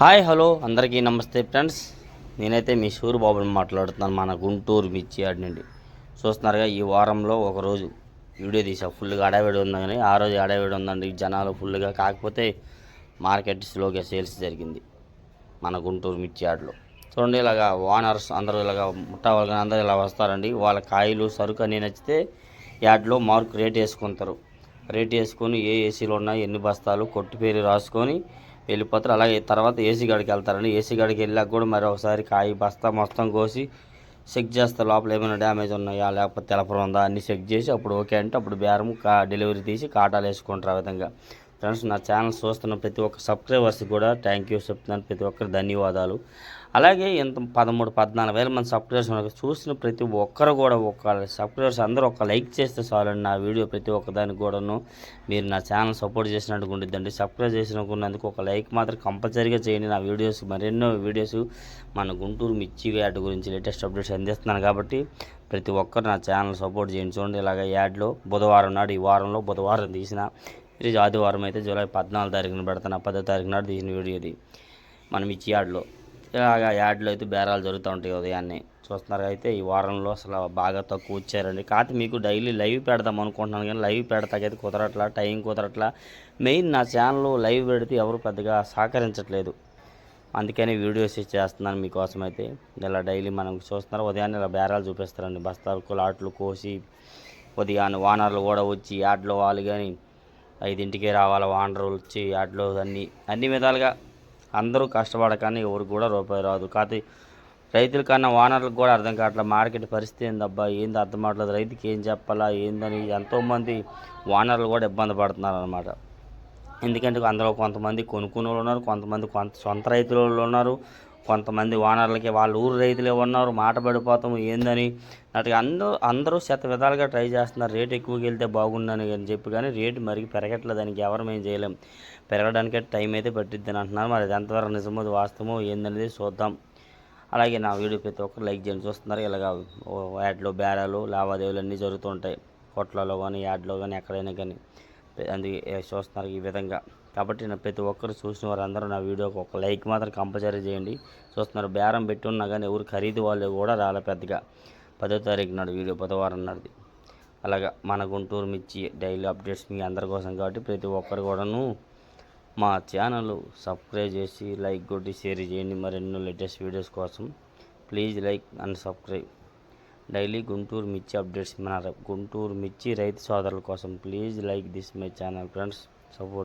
Hi hello. అందరికీ నమస్తే friends. నేనైతే మీ సూరు బాబుని మాట్లాడుతున్నాను. మన గుంటూరు మిర్చి యార్డ్ నుండి. చూస్తున్నారుగా ఈ వారంలో ఒకరోజు వీడియో తీసా. ఫుల్గా అడవిడి కానీ ఆ రోజు అడవిడి ఉందండి. జనాలు ఫుల్గా కాకపోతే మార్కెట్ స్లోగా సేల్స్ జరిగింది మన గుంటూరు మిర్చి ఆటలో చూడండి ఇలాగా ఓనర్స్ అందరూ ఇలాగా ముట్టా వాళ్ళని అందరూ ఇలా వస్తారండి. వాళ్ళ కాయలు సరుకు అన్నీ నచ్చితే యాడ్లో మార్క్ రేట్ వేసుకుంటారు. రేట్ వేసుకొని ఏ ఏసీలు ఉన్నాయి ఎన్ని బస్తాలు కొట్టు పేరు రాసుకొని వెళ్ళిపోతారు. అలాగే తర్వాత ఏసీ గడికి వెళ్తారండి. ఏసీ గడికి వెళ్ళాక కూడా మరి ఒకసారి కాయ బస్తా మొత్తం కోసి చెక్ చేస్తారు లోపల ఏమైనా డ్యామేజ్ ఉన్నాయా లేకపోతే తెలపరం ఉందా అన్ని చెక్ చేసి అప్పుడు ఓకే అంటే అప్పుడు బేరం కా డెలివరీ తీసి కాటాలు వేసుకుంటారు ఆ విధంగా. ఫ్రెండ్స్ నా ఛానల్ చూస్తున్న ప్రతి ఒక్క సబ్స్క్రైబర్స్కి కూడా థ్యాంక్ యూ చెప్తున్నాను. ప్రతి ఒక్కరు ధన్యవాదాలు. అలాగే ఇంత పదమూడు పద్నాలుగు వేల మంది సబ్స్క్రైబర్స్ ఉన్నారు. చూసిన ప్రతి ఒక్కరు కూడా ఒక సబ్స్క్రైబర్స్ అందరూ ఒక లైక్ చేస్తే చాలండి నా వీడియో ప్రతి ఒక్కదానికి కూడాను. మీరు నా ఛానల్ సపోర్ట్ చేసినట్టు ఉండిద్దండి. సబ్స్క్రైబ్ చేసినందుకు ఒక లైక్ మాత్రం కంపల్సరీగా చేయండి. నా వీడియోస్ మరెన్నో వీడియోస్ మన గుంటూరు మిర్చి యాడ్ గురించి లేటెస్ట్ అప్డేట్స్ అందిస్తున్నాను కాబట్టి ప్రతి ఒక్కరు నా ఛానల్ సపోర్ట్ చేయండి. చూడండి ఇలాగ యాడ్లో బుధవారం నాడు ఈ వారంలో బుధవారం తీసిన ఈరోజు ఆదివారం అయితే జూలై పద్నాలుగు తారీఖున పెడతాను. పదో తారీఖు నాడు తీసిన వీడియో ఇది. మనం ఇచ్చి యాడ్లో ఇలాగ యాడ్లో అయితే బేరాలు జరుగుతూ ఉంటాయి ఉదయాన్నే చూస్తున్నారు అయితే ఈ వారంలో అసలు బాగా తక్కువ వచ్చారండి. కాకపోతే మీకు డైలీ లైవ్ పెడదాం అనుకుంటున్నాను కానీ లైవ్ పెడతాకైతే కుదరట్లా టైం కుదరట్లా. మెయిన్ నా ఛానల్ లైవ్ పెడితే ఎవరు పెద్దగా సహకరించట్లేదు. అందుకని వీడియోస్ చేస్తున్నాను మీకోసం అయితే. ఇలా డైలీ మనం చూస్తున్నారు ఉదయాన్నే ఇలా బేరాలు చూపిస్తారండి. బస్తాలు లాట్లు కోసి ఉదయాన్నే వానర్లు కూడా వచ్చి యాడ్లో వాళ్ళు కానీ ఐదింటికే రావాలి వానరు వచ్చి యాడ్లో అన్ని అన్ని విధాలుగా అందరూ కష్టపడకని ఎవరికి కూడా రూపాయి రాదు. కాకపోతే రైతుల కన్నా వానర్లకు కూడా అర్థం కావట్లేదు మార్కెట్ పరిస్థితి ఏందబ్బా? ఏంది అర్థం అవట్లేదు రైతుకి ఏం చెప్పాలా? ఏందని ఎంతోమంది వానర్లు కూడా ఇబ్బంది పడుతున్నారు అనమాట ఎందుకంటే అందులో కొంతమంది కొనుక్కునే వాళ్ళు ఉన్నారు కొంతమంది కొంత సొంత రైతులు వాళ్ళు ఉన్నారు. కొంతమంది ఓనర్లకి వాళ్ళ ఊరు రైతులే ఉన్నారు మాట పడిపోతాము ఏందని. అటుగా అందరూ అందరూ శత విధాలుగా ట్రై చేస్తున్నారు. రేట్ ఎక్కువకి వెళ్తే బాగుండని అని చెప్పి కానీ రేటు మరిగి పెరగట్లేదు. దానికి ఎవరు మేము చేయలేం. పెరగడానికే టైం అయితే పట్టిద్ది అని అంటున్నారు. మరి అది ఎంతవరకు నిజమో వాస్తవమో ఏందనేది చూద్దాం. అలాగే నా వీడియో ప్రతి ఒక్కరు లైక్ చేయండి. చూస్తున్నారు ఇలాగ ఓ యాడ్లో బేరాలు లావాదేవీలు అన్నీ జరుగుతుంటాయి కొట్లలో కానీ యాడ్లో కానీ ఎక్కడైనా కానీ అందుకే చూస్తున్నారు ఈ విధంగా. కాబట్టి నా ప్రతి ఒక్కరు చూసిన వారందరూ నా వీడియోకి ఒక లైక్ మాత్రం కంపల్సరీ చేయండి. చూస్తున్నారు బేరం పెట్టి ఉన్నా కానీ ఎవరు ఖరీదు వాళ్ళు కూడా రాలే పెద్దగా. పదో తారీఖు నాడు వీడియో బుధవారం నాడుది. అలాగా మన గుంటూరు మిర్చి డైలీ అప్డేట్స్ మీ అందరి కోసం కాబట్టి ప్రతి ఒక్కరు కూడాను మా ఛానల్ సబ్స్క్రైబ్ చేసి లైక్ కొట్టి షేర్ చేయండి. మరెన్నో లేటెస్ట్ వీడియోస్ కోసం please like and subscribe. Daily Guntur మిర్చి అప్డేట్స్ మన గుంటూరు మిర్చి రైతు సోదరుల కోసం please like this my channel friends support